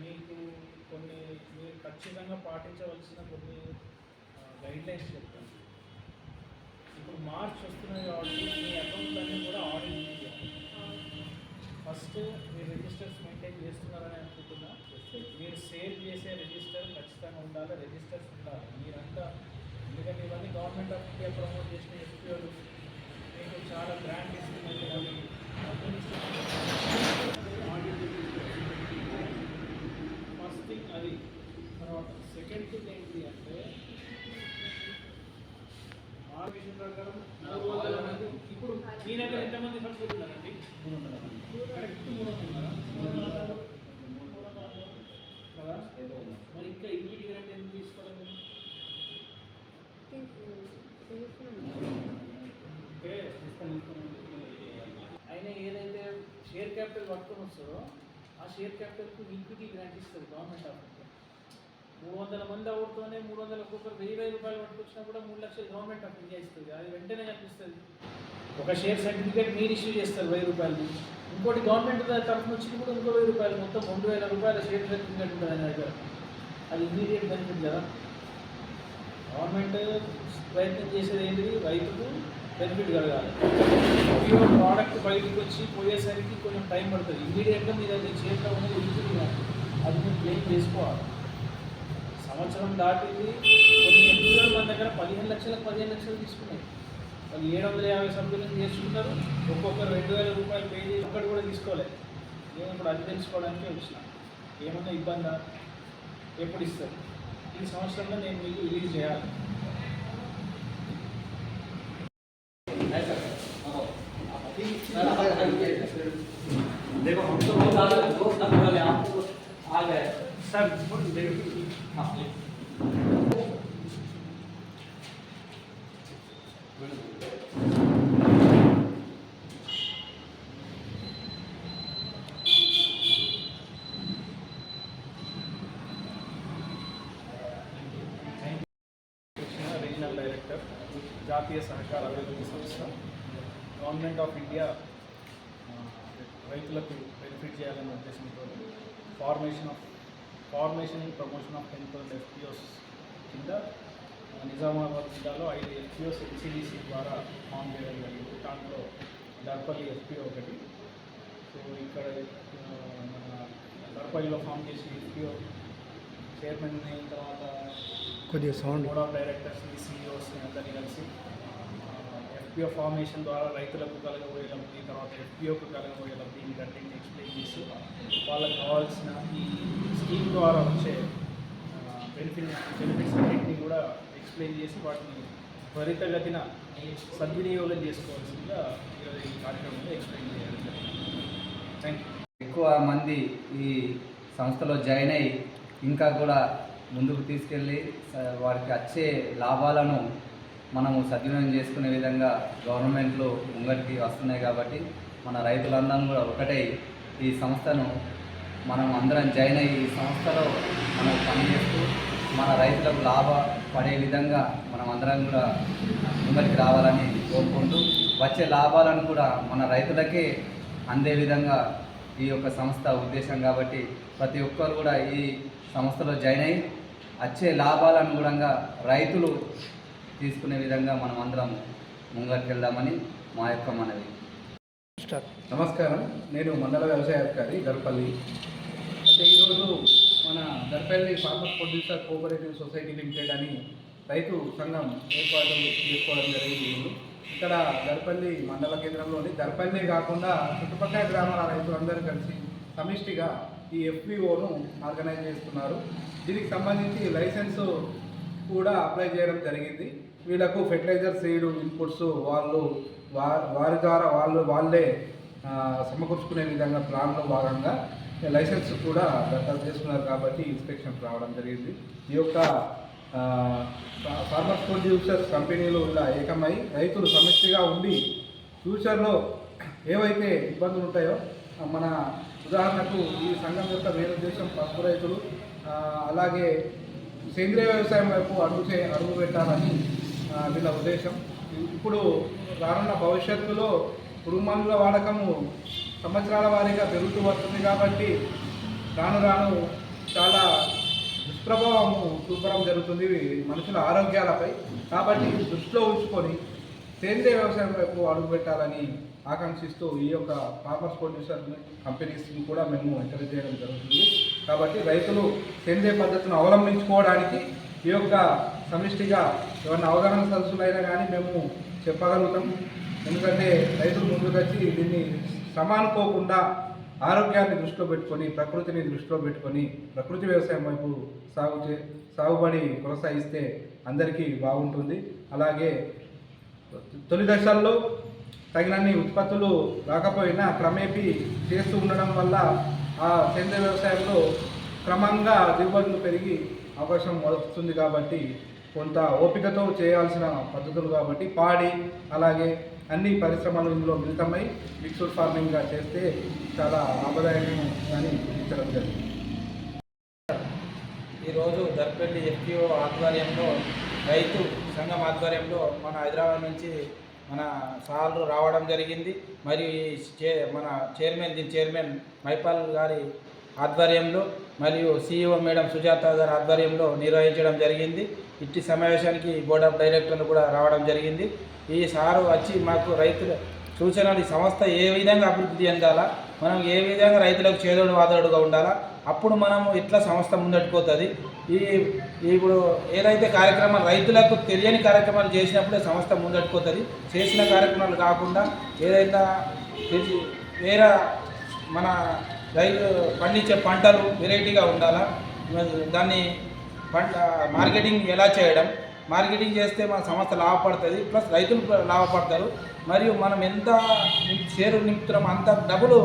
మీకు కొన్ని మీరు ఖచ్చితంగా పాటించవలసిన కొన్ని గైడ్లైన్స్ చెప్తాను. ఇప్పుడు మార్చ్ వస్తున్నాయి కాబట్టి మీ అకౌంట్ అన్నీ కూడా ఆడిట్ చేయాలి. ఫస్ట్ మీరు రిజిస్టర్స్ మెయింటైన్ చేస్తున్నారని అనుకుంటున్నా. మీరు సేల్ చేసే రిజిస్టర్ ఖచ్చితంగా ఉండాలి రిజిస్టర్స్ ఉండాలి. మీరంతా ఎందుకంటే ఇవన్నీ గవర్నమెంట్ ఆఫ్ ఇండియా ప్రమోట్ చేసిన ఎఫ్పిఓలు మీకు చాలా గ్రాంట్ ఇస్తుంది అవి ఫస్ట్ థింగ్ అది తర్వాత సెకండ్ థింగ్ ఏంటి అంటే మా విషయం ప్రకారం మూడు వందల మంది ఇప్పుడు మీ దగ్గర ఎంతమంది సభ్యులు ఉన్నారండి కరెక్ట్ మూడు వందల కదా మరి ఇంకా ఇన్విటి గ్రాంట్ ఎందుకు తీసుకోవాలి ఆయన ఏదైతే షేర్ క్యాపిటల్ పట్టుకొని వస్తుందో ఆ షేర్ క్యాపిటల్కి ఈక్విటీ గ్రాంట్ ఇస్తుంది గవర్నమెంట్ ఆఫ్ ఇండియా మూడు వందల మంది అవుతూనే మూడు వందల ఒక్కొక్కరు వెయ్యి వెయ్యి రూపాయలు పట్టుకొచ్చినా కూడా మూడు లక్షలు గవర్నమెంట్ ఆఫ్ ఇండియా ఇస్తుంది అది వెంటనే కనిపిస్తుంది. ఒక షేర్ సర్టిఫికేట్ మీరు ఇష్యూ చేస్తారు వెయ్యి రూపాయలు ఇంకోటి గవర్నమెంట్ తరఫున వచ్చి కూడా ఇంకో వెయ్యి రూపాయలు. మొత్తం రెండు వేల రూపాయల షేర్ సర్టిఫికేట్ ఉంటుంది ఆయన దగ్గర. అది ఇమీడియట్ బెనిఫిట్ కదా. గవర్నమెంట్ ప్రయత్నం చేసేది ఏంటి రైతుకు బెనిఫిట్ కలగాలి. ప్యూర్ ప్రోడక్ట్ బయటకు వచ్చి పోయేసరికి కొంచెం టైం పడుతుంది. ఇమీడియట్గా మీరు అది చేతిలో ఉన్నది ఇస్తుంది అది మీరు క్లెయిమ్ చేసుకోవాలి. సంవత్సరం దాటింది కొన్ని ఎఫ్పిఓలు మన దగ్గర పదిహేను లక్షలకు పదిహేను లక్షలు తీసుకున్నాయి వాళ్ళు ఏడు వందల యాభై సభ్యులను చేసుకున్నారు ఒక్కొక్కరు రెండు వేల రూపాయలు పే చేసి ఒక్కటి కూడా తీసుకోలేదు నేను ఇప్పుడు అది తెలుసుకోవడానికి వచ్చిన ఏమన్నా ఇబ్బందా ఎప్పుడు ఇస్తారు ఈ సంవత్సరంలో నేను మీకు రిలీజ్ చేయాలి देखो हम तो बहुत ज्यादा दोस्त अब वाले आपको आ गए సార్ ఇప్పుడు हाँ కృష్ణ రీజనల్ డైరెక్టర్ జాతీయ సహకార అభివృద్ధి సంస్థ గవర్నమెంట్ ఆఫ్ ఇండియా ఆ, రైతులకు బెనిఫిట్ చేయాలనే ఉద్దేశంతో formation of formation and promotion of thousand FPOs కింద నిజామాబాద్ జిల్లాలో ఐదు ఎఫ్పిఓస్ ఎన్సిడిసి ద్వారా ఫామ్ చేయడం జరిగింది. దాంట్లో దర్పల్లి ఎఫ్పిఓ ఒకటి. సో ఇక్కడ మన దర్పల్లిలో ఫామ్ చేసిన ఎఫ్పిఓ చైర్మన్ అయిన తర్వాత కొద్దిగా సౌండ్ బోర్డ్ ఆఫ్ డైరెక్టర్స్ని సిఇఓస్ని అందరినీ కలిసి ఎఫ్పిఓ ఫార్మేషన్ ద్వారా రైతులకు కలగబోయే లబ్ధి తర్వాత ఎఫ్పిఓకు కలగబోయే లబ్ధి వీటన్నింటిని ఎక్స్ప్లెయిన్ చేసి వాళ్ళకి కావాల్సిన ఈ స్కీమ్ ద్వారా వచ్చే బెనిఫిట్ బెనిఫిట్స్ అన్నింటినీ కూడా ఎక్స్ప్లెయిన్ చేసి వాటిని త్వరితగతిన సద్వినియోగం చేసుకోవాల్సిందిగా ఈరోజు ఈ కార్యక్రమంలో ఎక్స్ప్లెయిన్ చేయాలి థ్యాంక్ యూ ఎక్కువ మంది ఈ సంస్థలో జాయిన్ అయ్యి ఇంకా కూడా ముందుకు తీసుకెళ్ళి వారికి వచ్చే లాభాలను మనము సద్వినియోగం చేసుకునే విధంగా గవర్నమెంట్లు ముంగటికి వస్తున్నాయి కాబట్టి మన రైతులందరం కూడా ఒకటై ఈ సంస్థను మనం అందరం జాయిన్ అయ్యి ఈ సంస్థలో మనం పనిచేస్తూ మన రైతులకు లాభ పడే విధంగా మనం అందరం కూడా ముంగటికి రావాలని కోరుకుంటూ వచ్చే లాభాలను కూడా మన రైతులకే అందే విధంగా ఈ యొక్క సంస్థ ఉద్దేశం కాబట్టి ప్రతి ఒక్కరు కూడా ఈ సంస్థలో జాయిన్ అయ్యి వచ్చే లాభాలను కూడా రైతులు తీసుకునే విధంగా మనం అందరం ముంగటికి మా యొక్క మనవి. నమస్కారం. నేను మండల వ్యవసాయ అధికారి దర్పల్లి అయితే ఈరోజు మన Darpalli farmer producer cooperative society limited అని రైతు సంఘం ఏర్పాటు చేసుకోవడం జరిగింది. ఇక్కడ దర్పల్లి మండల కేంద్రంలోని దర్పల్లి కాకుండా చుట్టుపక్కల గ్రామాల రైతులందరూ కలిసి సమిష్టిగా ఈ ఎఫ్పిఓను ఆర్గనైజ్ చేస్తున్నారు. దీనికి సంబంధించి లైసెన్స్ కూడా అప్లై చేయడం జరిగింది. వీళ్ళకు ఫెర్టిలైజర్ సీడ్ ఇన్పుట్స్ వాళ్ళు వా వారి ద్వారా వాళ్ళు వాళ్ళే సమకూర్చుకునే విధంగా ప్లాన్లో భాగంగా లైసెన్స్ కూడా దరఖాస్తు చేసుకున్నారు కాబట్టి ఇన్స్పెక్షన్ రావడం జరిగింది. ఈ యొక్క ఫార్మర్స్ ప్రొడ్యూసర్స్ కంపెనీలు ఇలా ఏకమై రైతులు సమస్యగా ఉండి ఫ్యూచర్లో ఏవైతే ఇబ్బందులు ఉంటాయో మన ఉదాహరణకు ఈ సంఘం యొక్క వేరే దేశం పసుపు రైతులు అలాగే సేంద్రియ వ్యవసాయం వైపు అడుగు చే అడుగు పెట్టాలని వీళ్ళ ఉద్దేశం. ఇప్పుడు రానున్న భవిష్యత్తులో పురుగు మందుల వాడకము సంవత్సరాల వారీగా పెరుగుతూ వస్తుంది కాబట్టి రాను రాను చాలా దుష్ప్రభావము చూపడం జరుగుతుంది మనుషుల ఆరోగ్యాలపై. కాబట్టి దృష్టిలో ఉంచుకొని సేంద్రియ వ్యవసాయం వైపు అడుగుపెట్టాలని ఆకాంక్షిస్తూ ఈ యొక్క ఫార్మర్స్ ప్రొడ్యూసర్ కంపెనీస్ని కూడా మేము ఎంకరేజ్ చేయడం జరుగుతుంది. కాబట్టి రైతులు సేంద్రియ పద్ధతిని అవలంబించుకోవడానికి ఈ యొక్క సమిష్టిగా ఎవరిని అవగాహన సదస్సులైనా కానీ మేము చెప్పగలుగుతాం. ఎందుకంటే రైతులు ముందుకొచ్చి దీన్ని శ్రమ అనుకోకుండా ఆరోగ్యాన్ని దృష్టిలో పెట్టుకొని ప్రకృతిని దృష్టిలో పెట్టుకొని ప్రకృతి వ్యవసాయం వైపు సాగు చే సాగుబడి కొనసాగిస్తే అందరికీ బాగుంటుంది. అలాగే తొలి దశల్లో తగినన్ని ఉత్పత్తులు రాకపోయినా క్రమేపీ చేస్తూ ఉండడం వల్ల ఆ సేంద్రియ వ్యవసాయంలో క్రమంగా దిగుబడులు పెరిగి అవకాశం వస్తుంది కాబట్టి కొంత ఓపికతో చేయాల్సిన పద్ధతులు కాబట్టి పాడి అలాగే అన్ని పరిశ్రమలు ఇందులో మిళితమై మిక్స్డ్ ఫార్మింగ్గా చేస్తే చాలా లాభదాయకం అని గుర్తించడం జరిగింది. ఈరోజు దర్పల్లి ఎఫ్పిఓ ఆధ్వర్యంలో రైతు సంఘం ఆధ్వర్యంలో మన హైదరాబాద్ నుంచి మన సార్లు రావడం జరిగింది. మరియు ఈ చే మన చైర్మన్ దీని చైర్మన్ మైపాల్ గారి ఆధ్వర్యంలో మరియు సీఈఓ మేడం సుజాత గారి ఆధ్వర్యంలో నిర్వహించడం జరిగింది. ఇట్టి సమావేశానికి బోర్డ్ ఆఫ్ డైరెక్టర్లు కూడా రావడం జరిగింది. ఈ సారు వచ్చి మాకు రైతుల సూచనలు ఈ సంస్థ ఏ విధంగా అభివృద్ధి చెందాలా మనం ఏ విధంగా రైతులకు చేదోడు వాదోడుగా ఉండాలా అప్పుడు మనము ఇట్లా సంస్థ ముందట్టుకోతుంది ఈ ఇప్పుడు ఏదైతే కార్యక్రమాలు రైతులకు తెలియని కార్యక్రమాలు చేసినప్పుడే సంస్థ ముందట్టుకోతుంది చేసిన కార్యక్రమాలు కాకుండా ఏదైతే వేరే మన రైతు పండించే పంటలు వెరైటీగా ఉండాలా? దాన్ని పంట మార్కెటింగ్ ఎలా చేయడం? మార్కెటింగ్ చేస్తే మన సంస్థ లాభపడుతుంది ప్లస్ రైతులు కూడా లాభపడతారు. మరియు మనం ఎంత షేరు నింపుతున్నాం అంత డబ్బులు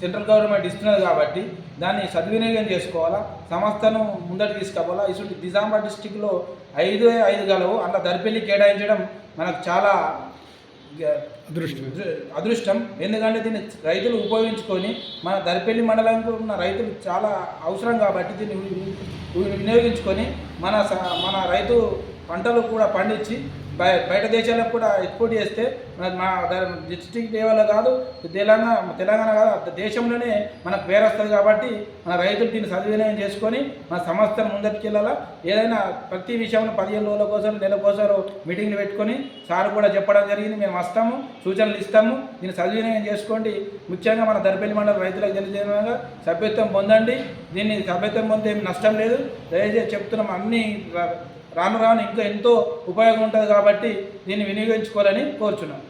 సెంట్రల్ గవర్నమెంట్ ఇస్తున్నది కాబట్టి దాన్ని సద్వినియోగం చేసుకోవాలా? సంస్థను ముందటి తీసుకోవాలా ఇటువంటి నిజామాబాద్ డిస్టిక్లో ఐదు ఐదు గలవు అట్లా దర్పల్లి కేటాయించడం మనకు చాలా అదృష్టం. అదృష్టం. ఎందుకంటే దీన్ని రైతులు ఉపయోగించుకొని మన దర్పల్లి మండలంలో ఉన్న రైతులు చాలా అవసరం కాబట్టి దీన్ని వినియోగించుకొని మన స- మన రైతు పంటలు కూడా పండించి బయట దేశాలకు కూడా ఎక్స్పోర్ట్ చేస్తే మా డిస్ట్రిక్ట్ లెవెల్లో కాదు తెలంగాణ తెలంగాణ కాదు దేశంలోనే మనకు పేరు వస్తుంది కాబట్టి మన రైతులు దీన్ని సద్వినియోగం చేసుకొని మన సంస్థను ముందరికెళ్ళాలా ఏదైనా ప్రతి విషయంలో పదిహేను రోజుల కోసం నెల కోసం మీటింగ్లు పెట్టుకొని సార్ కూడా చెప్పడం జరిగింది మేము వస్తాము సూచనలు ఇస్తాము దీన్ని సద్వినియోగం చేసుకోండి. ముఖ్యంగా మన దర్పల్లి మండలం రైతులకు తెలియజేయడంగా సభ్యత్వం పొందండి. దీన్ని సభ్యత్వం పొందే నష్టం లేదు. దయచేసి చెప్తున్నాం అన్ని రాను రాను ఇంకా ఎంతో ఉపయోగం ఉంటుంది కాబట్టి దీన్ని వినియోగించుకోవాలని కోరుచున్నాను.